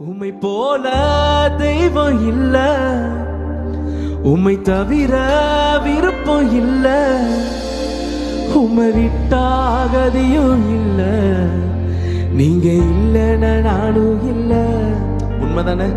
உம்மை போல தெய்வம் இல்ல. உம்மை தவிர விருப்பம் இல்ல. உமரிட்டாகதியும் இல்ல. நீங்க இல்லைன்னா நானும் இல்ல. உண்மைதானே?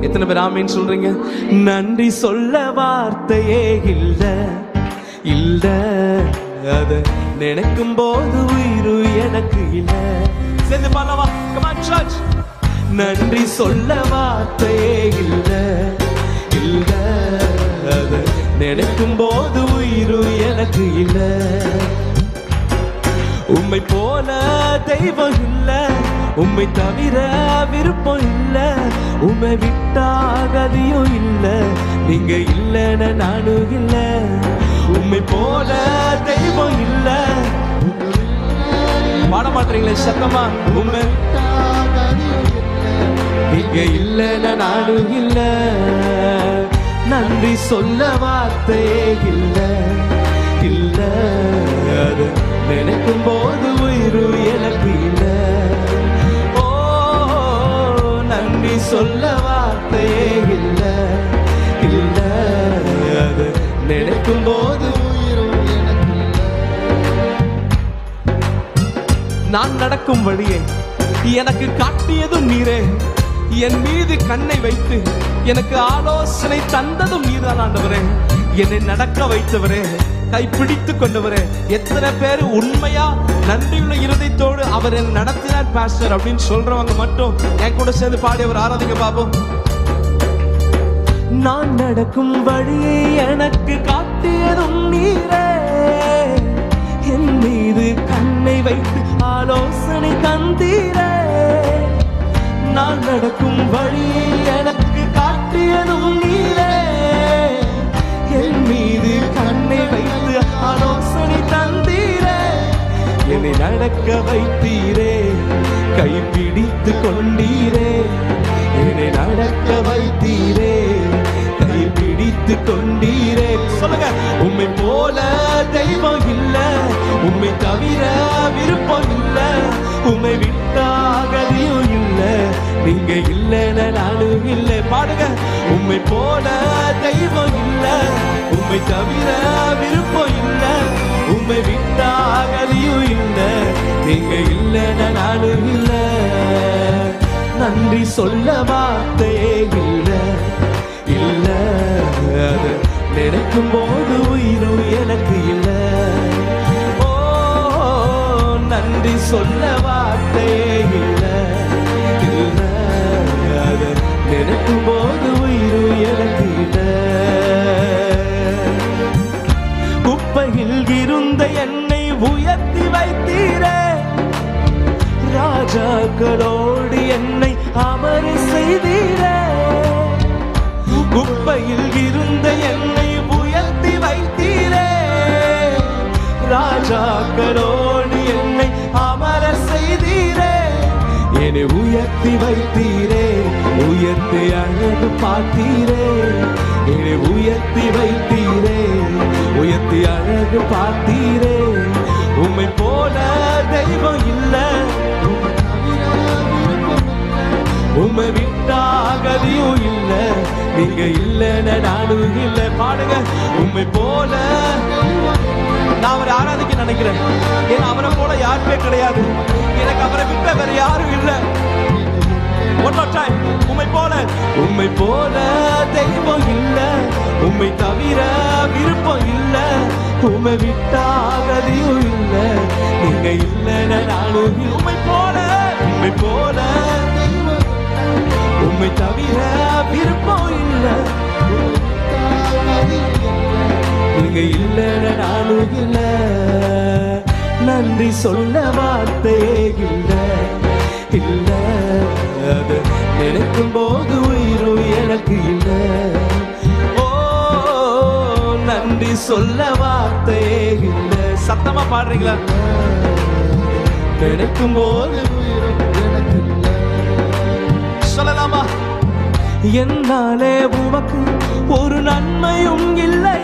எத்தனை பேர் ஆமின்னு சொல்றீங்க? நன்றி சொல்ல வார்த்தையே இல்ல. இல்ல அத நினைக்கும் போது உயிரு எனக்கு இல்ல. சேர்ந்து பாடலாமா. கமான் சர்ச் நன்றி சொல்ல வார்த்தையே இல்லை இல்லை. அத நினைக்கும் போது உயிரு எனக்கு இல்லை. உம்மை போல தெய்வம் இல்லை உம்மை தவிர விருப்பம் இல்லை. உம்மை விட்டாகதியும் இல்லை நீங்க இல்லைன்னு நானும் இல்லை. உம்மை போல தெய்வம் இல்ல. பாட மாட்டீங்களே சத்தமா. உண்மை நீங்க இல்லைன்னா நானும் இல்ல. நன்றி சொல்ல வார்த்தையே இல்ல. இல்ல அது நினைக்கும் போது உயிரு எனக்கு இல்ல. ஓ நன்றி சொல்ல வார்த்தையே இல்ல. இல்ல அது நினைக்கும் போது நான் நடக்கும் வழியை எனக்கு காட்டியதும் நீரே. என் மீது கண்ணை வைத்து எனக்கு ஆலோசனை தந்ததும் நீதான் ஆண்டவரே. என்னை நடக்க வைத்தவரே கைப்பிடித்து கொண்டவரே. எத்தனை பேர் உண்மையா நன்றியுள்ள இருதயத்தோடு அவர் என்னை நடத்தினார் பாஸ்டர் அப்படின்னு சொல்றவங்க மட்டும் என் கூட சேர்ந்து பாடி அவர் ஆராதிங்க பாபம் நான் நடக்கும் வழியை எனக்கு காட்டியதும் நீரே. என் மீது கண்ணை வைத்து ஆலோசனை தந்தீரே. நான் நடக்கும் வழி எனக்கு காட்டியதும் நீரே என் மீது கண்ணை வைத்து ஆலோசனை தந்தீரே. என்னை நடக்க வைத்தீரே. கை பிடித்து கொண்டீரே. என்னை நடக்க வைத்தீரே. கை பிடித்து கொண்டீரே. சொல்லுங்க. உம்மை போல தெய்வம் இல்லை. உம்மை தவிர விருப்பம் நீங்க இல்லைன்னு நானும் இல்ல. பாடுங்க உண்மை போல தெய்வம் இல்ல. உண்மை தவிர விருப்பம் இல்ல. உம்மை விட்டாகதியும் இல்ல. நீங்க இல்லைன்னு நானும் இல்ல. நன்றி சொல்ல வார்த்தையே இல்ல. இல்ல நினைக்கும் போது உயிரும் எனக்கு இல்ல. ஓ நன்றி சொல்ல வார்த்தையே இல்லை. ராஜாக்களோடு என்னை அமர செய்தீரே. என்னை உயர்த்தி வைத்தீரே. உயர்த்தி அழகு பார்த்தீரே. என்னை உயர்த்தி வைத்தீரே. உயர்த்தி அழகு பார்த்தீரே. உம்மை போல தெய்வம் இல்ல. உம்மை விட்டாகதியும் இல்ல. நீங்க இல்லைன்னு நானும் இல்லை. பாடுங்க. உம்மை போல நான் அவரை ஆராதிக்க நினைக்கிறேன். ஏன்னா அவரை போல யாருமே கிடையாது. எனக்கு அவரை விட்ட வேற யாரும் இல்லை. One உம்மை போல. உம்மை போல தெய்வம் இல்ல. உம்மை தவிர விருப்பம் இல்ல. உம்மை விட்டாகதியும் இல்ல. நீங்க இல்ல நானும் உண்மை உம்மை போல. உம்மை போல. உம்மை தவிர விருப்பம் இல்ல. நீங்க இல்லைன்னு நானும் இல்ல. நன்றி சொல்ல வார்த்தையே இல்ல. இல்ல. அது நினைக்கும் போது உயிரும் எனக்கு இல்ல. ஓ நன்றி சொல்ல வார்த்தையே இல்ல. சத்தமா பாடுறீங்களா? நினைக்கும் போது உயிரும் எனக்கு சொல்லலாமா? என்னாலே உமக்கு ஒரு நன்மையும் இல்லை.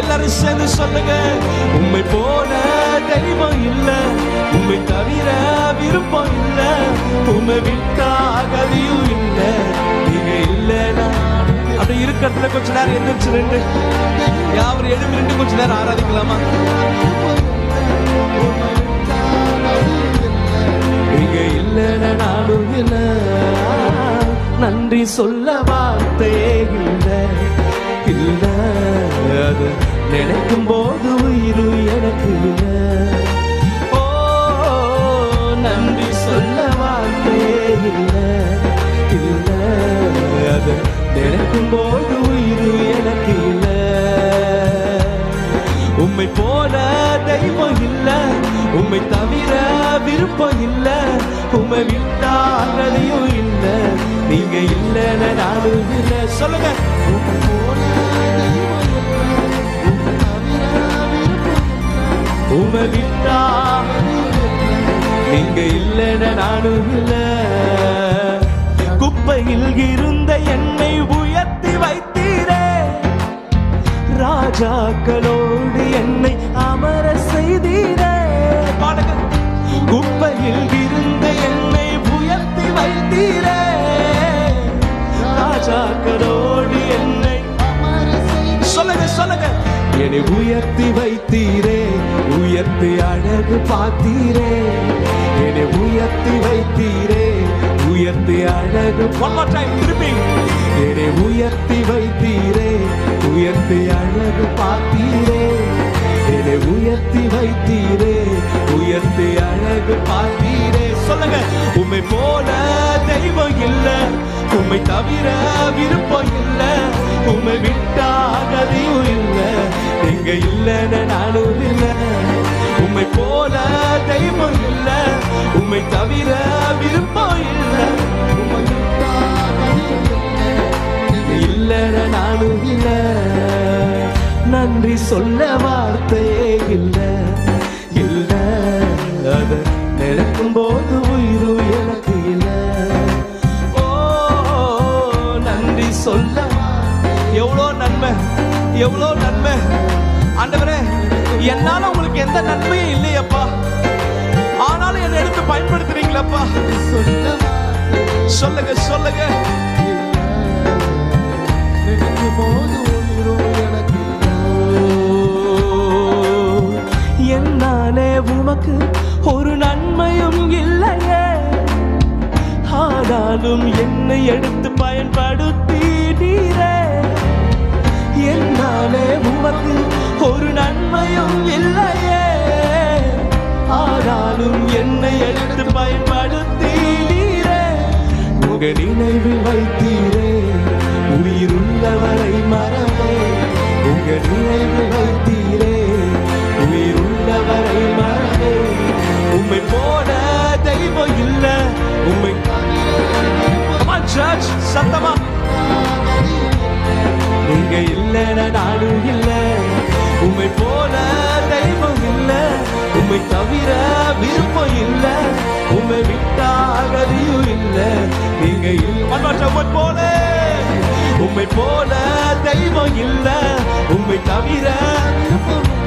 எல்லாரும் சேர்ந்து சொல்லுங்க உண்மை போல தெய்வம் இல்ல உண்மை தவிர விருப்பம் இல்ல உண்மை விட்டா அகதியும் இல்ல நீங்க இல்லைனா அப்படி இருக்கிறதுல கொஞ்ச நேரம் எந்திரிச்சு ரெண்டு யாவர் எழுந்து ரெண்டு கொஞ்ச நேரம் ஆராதிக்கலாமா? நீங்க இல்லைன்னு நானும் நன்றி சொல்லவா? நினைக்கும் போது உயிர் எனக்கு. ஓ நன்றி சொல்ல வார்த்தையே இல்லை. இல்லை அது நினைக்கும் போது உயிர் எனக்கு இல்லை. உம்மை போல தெய்வம் இல்லை. உம்மை தவிர விருப்பம் இல்லை. உம்மை விட்டா அகதியும் இல்லை. நீங்க இல்லைன்னு நானும் இல்லை. சொல்லுங்க. உமை விட்டா நீங்க இல்லைன நானும் இல்ல. குப்பையில் இருந்த என்னை உயர்த்தி வைத்தீரே. ராஜாக்களோடு என்னை அமர செய்தீரே. குப்பையில் இருந்த என்னை உயர்த்தி வைத்தீரே. ராஜாக்களோடு என்னை சொல்லுங்க சொல்லுங்க. என்னை உயர்த்தி வைத்தீர். உயர்த்தி அழகு பார்த்தீரே. என்னை உயர்த்தி வைத்தீரே. உயர்த்தி அழகு திருப்பி. என்னை உயர்த்தி வைத்தீரே. உயர்த்தி அழகு பார்த்தீரே. என்னை உயர்த்தி வைத்தீரே. உயர்த்தி அழகு பார்த்தீரே. சொல்லுங்க. உம்மை போல தெய்வம் இல்ல. உம்மை தவிர விருப்பம் இல்ல. உம்மை விட்டா கதியும் இல்ல. நீங்க இல்லைன்னு நானும் இல்ல. உம்மை போல தெய்வம் இல்ல. உம்மை தவிர விருப்பம் இல்ல. உம்மை நானும் இல்ல. நன்றி சொல்ல வார்த்தையே இல்ல. இல்ல. அத நினைக்கும் போது உயிரு எனக்கு இல்ல. ஓ நன்றி சொல்ல எவ்வளோ நன்மை எவ்வளோ நன்மை. ஆண்டவரே என்னால உங்களுக்கு எந்த நன்மையும் இல்லையப்பா. ஆனாலும் என்னை எடுத்து பயன்படுத்துறீங்களப்பா. சொல்லுங்க சொல்லுங்க. என்னாலே உமக்கு ஒரு நன்மையும் இல்லையே. ஆனாலும் என்னை எடுத்து பயன்படுத்தீரே என்னாலே உமக்கு ஒரு நன்மையும் இல்லையே. ஆனாலும் என்னை எடுத்து பயன்படுத்தீரே உங்க நினைவில் வைத்தீரே. உயிருள்ளவரை மறவே. உங்க நினைவில் வைத்தீரே. உண்மை தவிர விருப்பம் இல்ல. உண்மை விட்டா கதியும் இல்ல. நீங்க இல்ல போல. உண்மை போல தெய்வம் இல்ல. உண்மை தவிர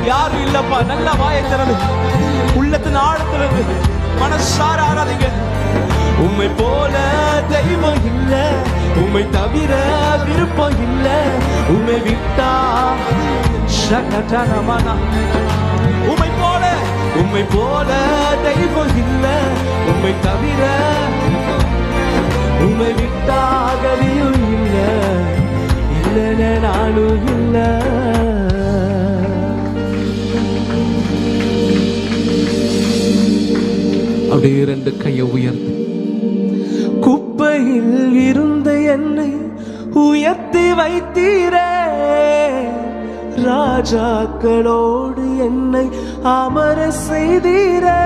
யாரும் இல்லப்பா. நல்ல வாயத்திறது திறந்து. உள்ளத்தின் ஆழத்துல மனசார ஆராதிங்க. உண்மை போல தெய்வம் இல்ல. உண்மை தவிர விருப்பம் இல்ல. உண்மை விட்டா சகடனமனா உம்மை போல உம்மை போல தெய்வம் இல்ல உம்மை தவிர உம்மை விட்டாகலியும் இல்ல நானும் இல்ல. அப்படியே ரெண்டு கையை உயர்த்து. குப்பையில் இருந்த என்னை உயர்த்தி வைத்தீரே. ராஜாக்களோடு என்னை அமர செய்தீரே.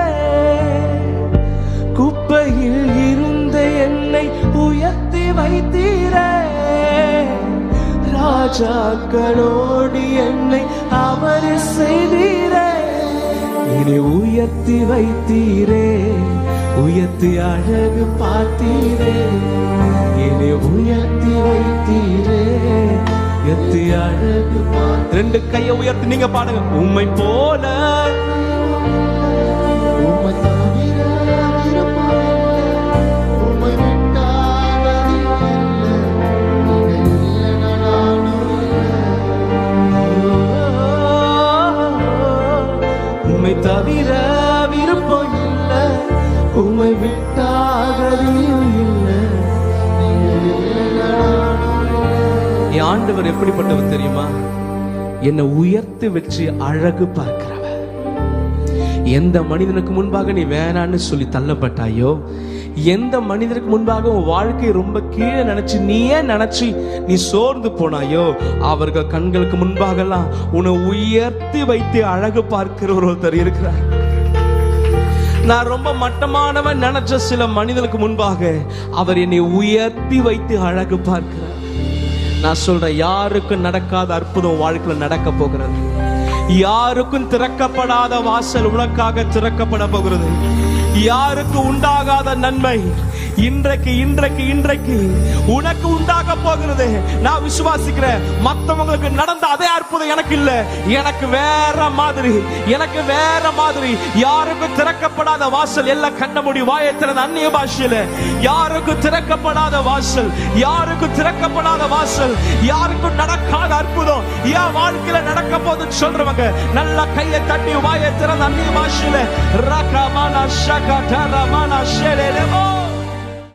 குப்பையில் இருந்த என்னை உயர்த்தி வைத்தீரே. ராஜாக்களோடு என்னை அமர செய்தீரே. இனி உயர்த்தி வைத்தீரே உயர்த்தி அழகு பார்த்தீரே. இனி உயர்த்தி வைத்தீரே. உயர்த்தி அழகு ரெண்டு கையை உயர்த்தி நீங்க பாடுங்க. உண்மை போல ஆண்டவர் எப்படிப்பட்டவர் தெரியுமா? என்னை உயர்த்து வச்சு அழகு பார்க்கிறவர். எந்த மனிதனுக்கு முன்பாக நீ வேணான்னு சொல்லி தள்ளப்பட்டாயோ எந்த மனிதனுக்கு முன்பாக உன் வாழ்க்கை ரொம்ப கீழே நினைச்சு நீயே நினைச்சு நீ சோர்ந்து போனாயோ அவர்கள் கண்களுக்கு முன்பாகலாம் உன்னை உயர்த்தி வைத்து அழகு பார்க்கிற ஒருத்தர் இருக்கிறார். நான் ரொம்ப மட்டமானவன் நினைச்ச சில மனிதனுக்கு முன்பாக அவர் என்னை உயர்த்தி வைத்து அழகு பார்க்கிறார். நான் சொல்றேன் யாருக்கும் நடக்காத அற்புதம் வாழ்க்கையில் நடக்க போகிறது. யாருக்கும் திறக்கப்படாத வாசல் உனக்காக திறக்கப்பட போகிறது. யாருக்கு உண்டாகாத நன்மை இன்றைக்கு இன்றைக்கு இன்றைக்கு உனக்கு உண்டாக போகிறது. நான் விசுவாசிக்கிறேன். மத்தவங்களுக்கு நடந்த அதே அற்புதம் எனக்கு இல்ல. எனக்கு வேற மாதிரி எனக்கு வேற மாதிரி. யாருக்கும் திறக்கப்படாத வாசல் எல்லாம் கண்ண முடி வாயை திறந்த அந்நிய பாஷையில. யாருக்கும் திறக்கப்படாத வாசல் யாருக்கும் திறக்கப்படாத வாசல் யாருக்கும் நடக்காத அற்புதம். என் வாழ்க்கையில நடக்க போகுதுன்னு சொல்றவங்க நல்ல கையை தட்டி வாயை திறந்த அந்நிய பாஷையில. ரகமான ஷகடரமான ஷெரெலெமோ